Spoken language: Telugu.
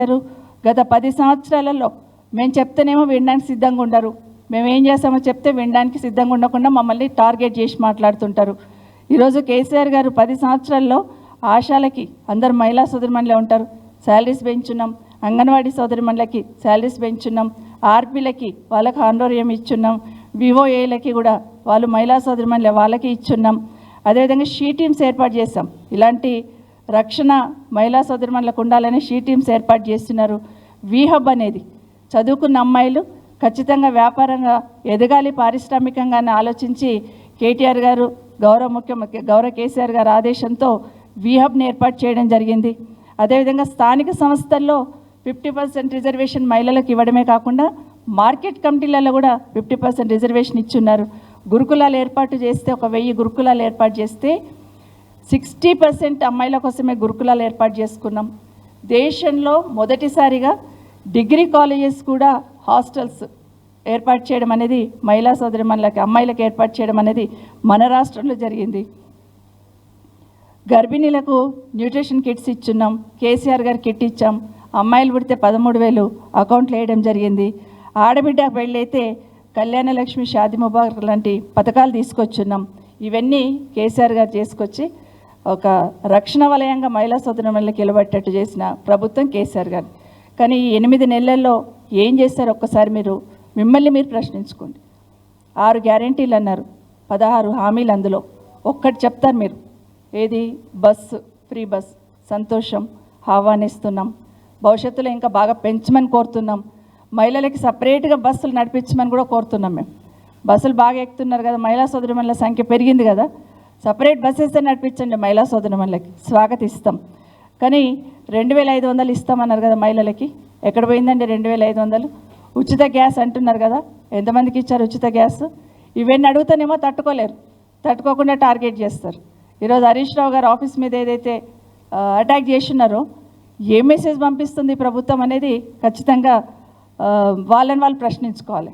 చేశారు. గత పది సంవత్సరాలలో మేము చెప్తేనేమో వినడానికి సిద్ధంగా ఉండరు. మేము ఏం చేస్తామో చెప్తే వినడానికి సిద్ధంగా ఉండకుండా మమ్మల్ని టార్గెట్ చేసి మాట్లాడుతుంటారు. ఈరోజు కేసీఆర్ గారు పది సంవత్సరాల్లో ఆశాలకి అందరు మహిళా సోదరిమణులే ఉంటారు. శాలరీస్ పెంచున్నాం. అంగన్వాడీ సోదరిమణులకి శాలరీస్ పెంచున్నాం. ఆర్పీలకి వాళ్ళకి ఆండోర్యం ఇచ్చున్నాం. వివోఏలకి కూడా వాళ్ళు మహిళా సోదరిమణులే వాళ్ళకి ఇచ్చున్నాం. అదేవిధంగా షీ టీమ్స్ ఏర్పాటు చేస్తాం ఇలాంటి రక్షణ మహిళా సోదరిమణులకు ఉండాలని షీ టీమ్స్ ఏర్పాటు చేస్తున్నారు. వీహబ్ అనేది చదువుకున్న అమ్మాయిలు ఖచ్చితంగా వ్యాపారంగా ఎదగాలి పారిశ్రామికంగా ఆలోచించి కేటీఆర్ గారు గౌరవ ముఖ్యమంత్రి గౌరవ కేసీఆర్ గారు ఆదేశంతో వీహబ్ని ఏర్పాటు చేయడం జరిగింది. అదేవిధంగా స్థానిక సంస్థల్లో ఫిఫ్టీ పర్సెంట్ రిజర్వేషన్ మహిళలకు ఇవ్వడమే కాకుండా మార్కెట్ కమిటీలలో కూడా ఫిఫ్టీ పర్సెంట్ రిజర్వేషన్ ఇచ్చున్నారు. గురుకులాలు ఏర్పాటు చేస్తే ఒక వెయ్యి గురుకులాలు ఏర్పాటు చేస్తే సిక్స్టీ పర్సెంట్ అమ్మాయిల కోసమే గురుకులాలు ఏర్పాటు చేసుకున్నాం. దేశంలో మొదటిసారిగా డిగ్రీ కాలేజెస్ కూడా హాస్టల్స్ ఏర్పాటు చేయడం అనేది మహిళా సోదరిమణులకి అమ్మాయిలకు ఏర్పాటు చేయడం అనేది మన రాష్ట్రంలో జరిగింది. గర్భిణీలకు న్యూట్రిషన్ కిట్స్ ఇచ్చున్నాం. కేసీఆర్ గారు కిట్ ఇచ్చాం. అమ్మాయిలు పుడితే పదమూడు వేలు అకౌంట్లో వేయడం జరిగింది. ఆడబిడ్డ పెళ్ళైతే కళ్యాణలక్ష్మి షాది ముబారక్ లాంటి పథకాలు తీసుకొచ్చున్నాం. ఇవన్నీ కేసీఆర్ గారు చేసుకొచ్చి ఒక రక్షణ వలయంగా మహిళా సోదరులకు నిలబెట్టేట్టు చేసిన ప్రభుత్వం కేసీఆర్ గారు. కానీ ఈ ఎనిమిది నెలల్లో ఏం చేశారు ఒక్కసారి మీరు మిమ్మల్ని మీరు ప్రశ్నించుకోండి. ఆరు గ్యారంటీలు అన్నారు. పదహారు హామీలు అందులో. ఒక్కటి చెప్తారు మీరు. ఏది? Bus free bus. సంతోషం ఆహ్వానిస్తున్నాం భవిష్యత్తులో ఇంకా బాగా పెంచమని కోరుతున్నాం. మహిళలకి సపరేట్గా బస్సులు నడిపించమని కూడా కోరుతున్నాం మేము. బస్సులు బాగా ఎక్కుతున్నారు కదా మహిళా సోదరిమణుల సంఖ్య పెరిగింది కదా. సపరేట్ బస్సెస్ నడిపించండి మహిళా సోదరిమణులకి. స్వాగతిస్తాం. కానీ రెండు వేల ఐదు వందలు ఇస్తామన్నారు కదా మహిళలకి. ఎక్కడ పోయిందండి రెండు వేల ఐదు వందలు? ఉచిత గ్యాస్ అంటున్నారు కదా. ఎంతమందికి ఇచ్చారు ఉచిత గ్యాస్? ఇవన్నీ అడుగుతానేమో తట్టుకోలేరు. తట్టుకోకుండా టార్గెట్ చేస్తారు. ఈరోజు హరీష్ రావు గారు ఆఫీస్ మీద ఏదైతే అటాక్ చేస్తున్నారో ఏ మెసేజ్ పంపిస్తుంది ప్రభుత్వం అనేది ఖచ్చితంగా వాళ్ళని వాళ్ళు ప్రశ్నించుకోవాలి.